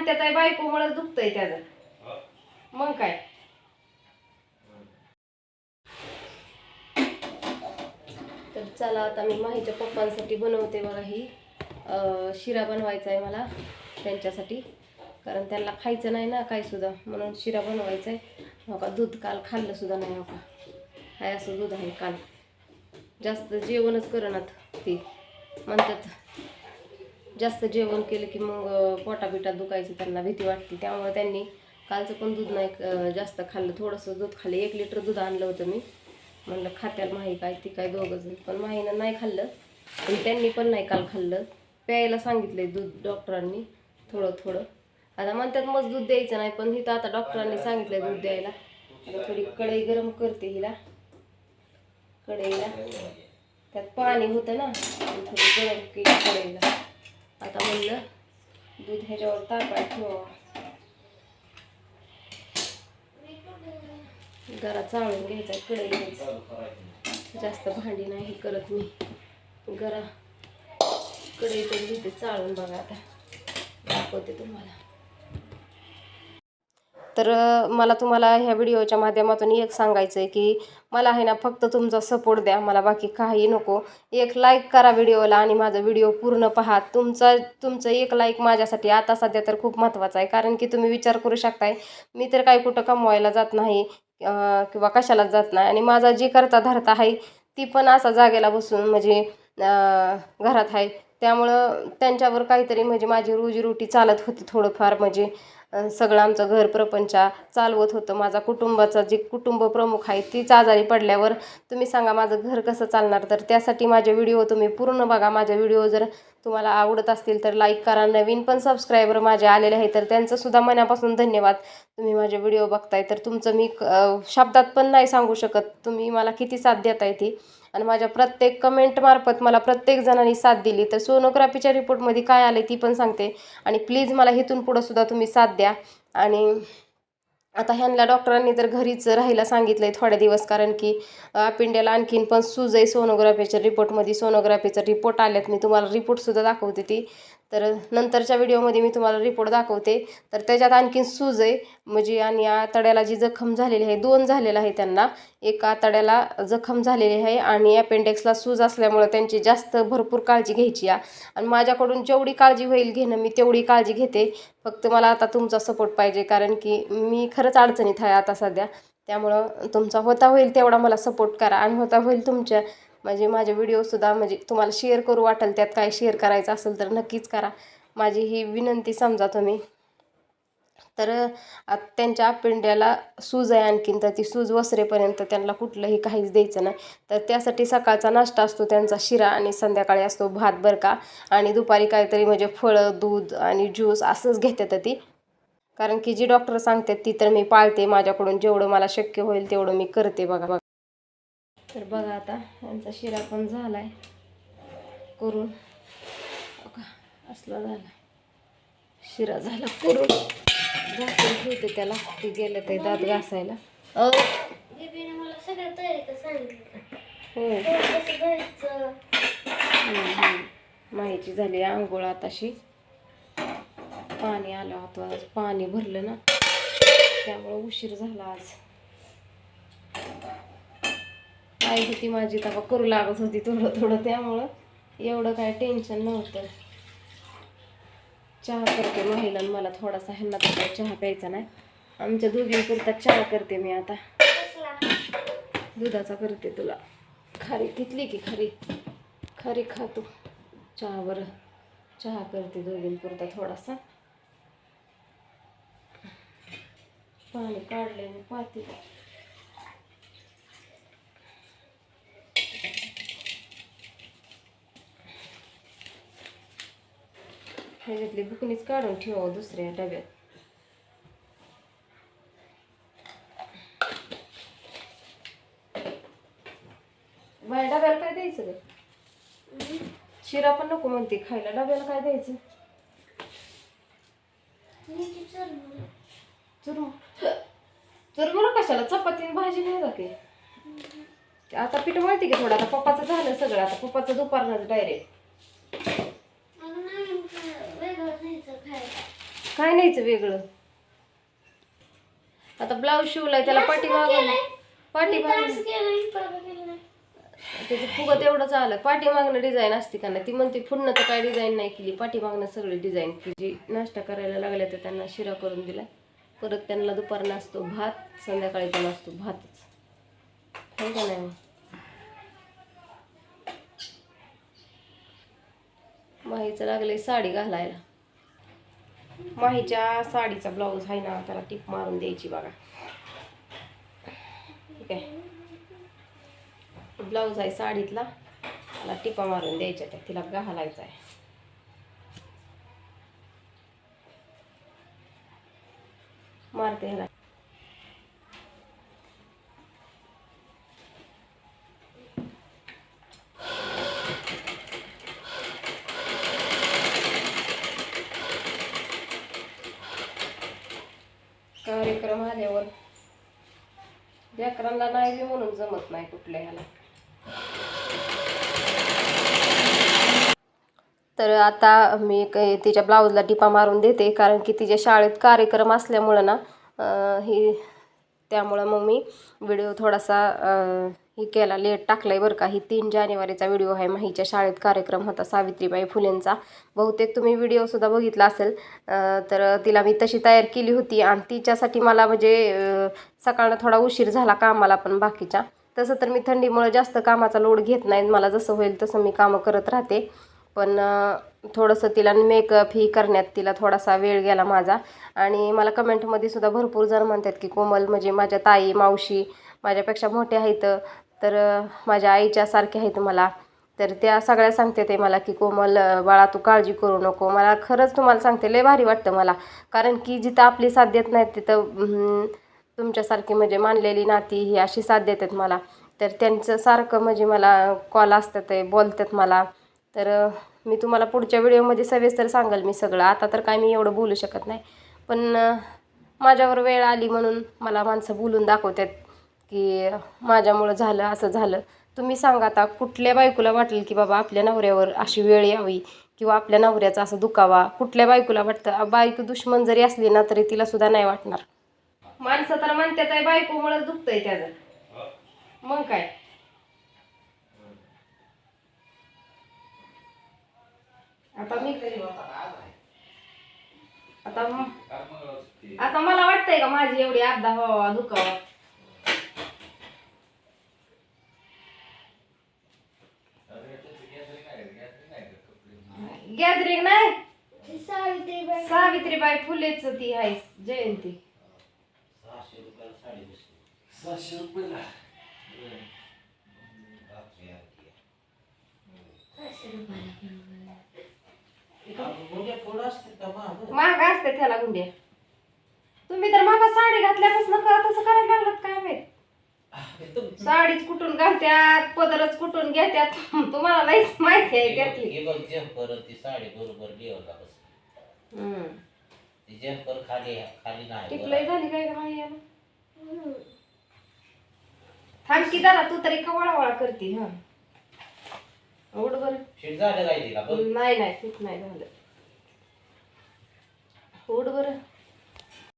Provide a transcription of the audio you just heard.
म्हणतात आहे बायकोमुळेच दुखतंय त्याचं. मग काय? तर चला आता मी माहीच्या पप्पांसाठी बनवते बघा ही. शिरा बनवायचा आहे मला त्यांच्यासाठी. कारण त्यांना खायचं नाही ना काही सुद्धा. म्हणून शिरा बनवायचा आहे हो का दूध काल खाल्लं सुद्धा नाही हो का हाय असं दूध आहे काल. जास्त जेवणच करणार ती. म्हणतात जास्त जेवण केलं की मग अं, पोटाबिटात दुखायचं त्यांना भीती वाटते. त्यामुळे त्यांनी कालचं पण दूध नाही जास्त खाल्लं. थोडंसं दूध खाल्लं. एक लिटर दूध आणलं होतं मी. म्हणलं खात्याला माही काय ती काय दोघंजण. पण माहीनं नाही खाल्लं. आणि त्यांनी पण नाही काल खाल्लं. प्यायला सांगितलंय दूध डॉक्टरांनी थोडं थोडं. आता म्हणतात मग दूध द्यायचं नाही पण हिथं आता डॉक्टरांनी सांगितलंय दूध द्यायला. आता थोडी कढई गरम करते हिला. कढईला. त्यात पाणी होतं ना. थोडी गरम केली कढईला. आता म्हणलं दूध ह्याच्यावर तापाय ठेवा गरा चाळून घ्यायचा कढई घ्यायचं. जास्त भांडी नाही करत मी. गरा कढईतच घेते चाळून बघा आता. दाखवते तुम्हाला. तर मला तुम्हाला ह्या व्हिडिओच्या माध्यमातून एक सांगायचं आहे की मला आहे ना फक्त तुमचा सपोर्ट द्या. मला बाकी काही नको. एक लाईक करा व्हिडिओला आणि माझा व्हिडिओ पूर्ण पहा. तुमचा तुमचं एक लाईक माझ्यासाठी आता सध्या तर खूप महत्त्वाचं आहे. कारण की तुम्ही विचार करू शकताय मी तर काही कुठं कमवायला जात नाही किंवा कशालाच जात नाही. आणि माझा जी करता धरता आहे ती पण असा जागेला बसून म्हणजे घरात आहे. त्यामुळं त्यांच्यावर काहीतरी म्हणजे माझी रोजीरोटी चालत होती थोडंफार. म्हणजे सगळं आमचं घर प्रपंच चालवत होतं. माझा कुटुंबाचा जी कुटुंब प्रमुख आहे तीच आजारी पडल्यावर तुम्ही सांगा माझं घर कसं चालणार? तर त्यासाठी माझे व्हिडिओ तुम्ही पूर्ण बघा. माझे व्हिडिओ जर तुम्हाला आवडत असतील तर लाईक करा. नवीन पण सबस्क्रायबर माझे आलेले आहे तर त्यांचंसुद्धा मनापासून धन्यवाद. तुम्ही माझे व्हिडिओ बघताय तर तुमचं मी शब्दात पण नाही सांगू शकत. तुम्ही मला किती साथ देताय ती. आणि माझ्या प्रत्येक कमेंटमार्फत मला प्रत्येक जणांनी साथ दिली. तर सोनोग्राफीच्या रिपोर्टमध्ये काय आलं ती पण सांगते. आणि प्लीज मला इथून पुढं सुद्धा तुम्ही साथ द्या. आणि आता ह्यांना डॉक्टरांनी तर घरीच राहायला सांगितलं आहे थोड्या दिवस कारण की पिंड्याला आणखीन पण सूज आहे सोनोग्राफीच्या रिपोर्टमध्ये सोनोग्राफीचा रिपोर्ट आल्यात. मी तुम्हाला रिपोर्टसुद्धा दाखवते ती. तर नंतरच्या व्हिडिओमध्ये मी तुम्हाला रिपोर्ट दाखवते. तर त्याच्यात आणखीन सूज आहे. म्हणजे आणि आतड्याला जी जखम झालेली आहे दोन झालेलं आहे त्यांना. एक आतड्याला जखम झालेली आहे आणि अपेंडेक्सला सूज असल्यामुळं त्यांची जास्त भरपूर काळजी घ्यायची या. आणि माझ्याकडून जेवढी काळजी होईल घेणं मी तेवढी काळजी घेते. फक्त मला आता तुमचा सपोर्ट पाहिजे. कारण की मी खरंच अडचणीत आहे आता सध्या. त्यामुळं तुमचा होता होईल तेवढा मला सपोर्ट करा. आणि होता होईल तुमच्या म्हणजे माझे व्हिडिओसुद्धा म्हणजे तुम्हाला शेअर करू वाटेल त्यात काय शेअर करायचं असेल तर नक्कीच करा. माझी ही विनंती समजा तुम्ही. तर आ- त्यांच्या पिंड्याला सूज आहे आणखीन तर ती सूज वसरेपर्यंत त्यांना कुठलंही काहीच द्यायचं नाही. तर त्यासाठी सकाळचा नाश्ता असतो त्यांचा शिरा आणि संध्याकाळी असतो भात बरका आणि दुपारी काहीतरी म्हणजे फळं दूध आणि ज्यूस असंच घेतात ती. कारण की जी डॉक्टर सांगतात ती तर मी पाळते माझ्याकडून जेवढं मला शक्य होईल तेवढं मी करते बघा बघा. तर बघा आता यांचा शिरा पण झालाय. करून बघा, असला झाला शिरा झाला करून. घासून ठेवते त्याला. ते गेलं ते दात घासायला. अ हो. माहिती झाली आंघोळ आताशी. पाणी आलं होतं आज. पाणी भरलं ना. त्यामुळं उशीर झाला आज. आई होती माझी तेव्हा करू लागत होती थोडं थोडं. त्यामुळं एवढं काय टेन्शन नव्हतं. चहा करते महिला मला थोडासा ह्यांना तर चहा प्यायचा नाही. आमच्या दोघींपुरता चहा करते मी आता. दुधाचा करते तुला. खारी घेतली की खरी? खरी खा तू. चहा बरं. चहा करते दोघींपुरता थोडासा. पाणी काढले मी पाहते ह्याच्यातली बुकणीच काढून ठेवावं दुसऱ्या डब्यात. बाय डब्याला काय द्यायचं ग? शिरा पण नको म्हणते खायला डब्याला काय द्यायचं? चुरमुरा. कशाला? चपाती भाजी नाही जाते. आता पीठ मळते की थोडं आता पप्पाचं झालं सगळं आता पप्पाचं दुपारनंच डायरेक्ट मला नाही वेगळं न्यायचं खायला काय न्यायचं वेगळं. आता ब्लाऊज शिवलाय त्याला इकडं केलं नाही त्याचं फुगत एवढंच आलं पाठीमागनं डिझाईन असते का नाही? ती म्हणते पुन्हा तर काय डिझाईन नाही केली. पाठीमागनं सगळी डिझाईन केली. नाश्ता करायला लागल्या तर त्यांना शिरा करून दिला. परत त्यांना दुपारनं असतो भात संध्याकाळी त्यांना असतो भातच. आहे का नाही? माहीचं लागले साडी घालायला. माहीच्या साडीचा ब्लाऊज आहे ना त्याला टिप मारून द्यायची बघा. ठीक आहे. ब्लाऊज आहे साडीतला त्याला टिपा मारून द्यायच्या त्या तिला घालायचा आहे. मारते ह्याला. कार्यक्रम आल्यावर लेकरांना नाही बी म्हणून जमत नाही कुठल्या ह्याला. तर आता मी काही तिच्या ब्लाऊजला टिपा मारून देते कारण की तिच्या शाळेत कार्यक्रम असल्यामुळं ना ही त्यामुळं मग मी व्हिडिओ थोडासा हे केला. लेट टाकला आहे बरं का. ही तीन जानेवारीचा व्हिडिओ आहे. माहीच्या शाळेत कार्यक्रम होता सावित्रीबाई फुलेंचा. बहुतेक तुम्ही व्हिडिओसुद्धा बघितला असेल. तर तिला मी तशी तयार केली होती. आणि तिच्यासाठी मला म्हणजे सकाळनं थोडा उशीर झाला कामाला पण बाकीच्या. तसं तर मी थंडीमुळे जास्त कामाचा लोड घेत नाही. मला जसं होईल तसं मी कामं करत राहते. पण थोडंसं तिला मेकअप ही करण्यात तिला थोडासा वेळ गेला माझा. आणि मला कमेंटमध्ये सुद्धा भरपूर जण म्हणतात की कोमल म्हणजे माझ्या ताई मावशी माझ्यापेक्षा मोठे आहेत. तर माझ्या आईच्यासारख्या आहेत मला. तर त्या सगळ्या सांगते ते मला की कोमल बाळा तू काळजी करू नको. मला खरंच तुम्हाला सांगते लय भारी वाटतं मला. कारण की जिथं आपली साथ देत नाहीत तिथं तुमच्यासारखी म्हणजे मानलेली नाती ही अशी साथ देतात मला. तर त्यांचं सारखं म्हणजे मला कॉल असतात ते बोलतात मला. तर मी तुम्हाला पुढच्या व्हिडिओमध्ये सविस्तर सांगाल मी सगळं. आता तर काय मी एवढं बोलू शकत नाही. पण माझ्यावर वेळ आली म्हणून मला माणसं बोलून दाखवतात. की माझ्यामुळं झालं असं झालं. तुम्ही सांगा आता कुठल्या बायकोला वाटेल की बाबा आपल्या नवऱ्यावर अशी वेळ यावी किंवा आपल्या नवऱ्याचा असं दुखावा? कुठल्या बायकोला वाटतं? बायको दुश्मन जरी असली ना तरी तिला सुद्धा नाही वाटणार. माणसं तर म्हणतात आहे बायकोमुळेच दुखतंय त्याचं. मग काय? आता मी आता आता मला वाटतंय का माझी एवढी अर्धा व्हावा दुखावा गॅदरिंग नाही? सावित्रीबाई. सावित्रीबाई फुलेच ती आहे जयंती. सहाशे रुपयाला महाग असते त्याला गुंड्या. तुम्ही तर मागा साडी घातल्यापासून तसं करायला लागलात काय माहीत? साडीच कुठून घालत्यात पदरच कुठून घेत्यात तुम्हाला लईच माहिती आहे त्यातली. हे बघ जम्पर ती साडी बरोबर लिहावला बस. हम्म. ती जम्पर खाली खाली नाही झाली काय का नाही याला? थांब की जरा तू तरी कवळावळा करते हा? उड बर. शीट झालं काय तिला? बघ. नाही नाही ठीक नाही झालं. उड बर.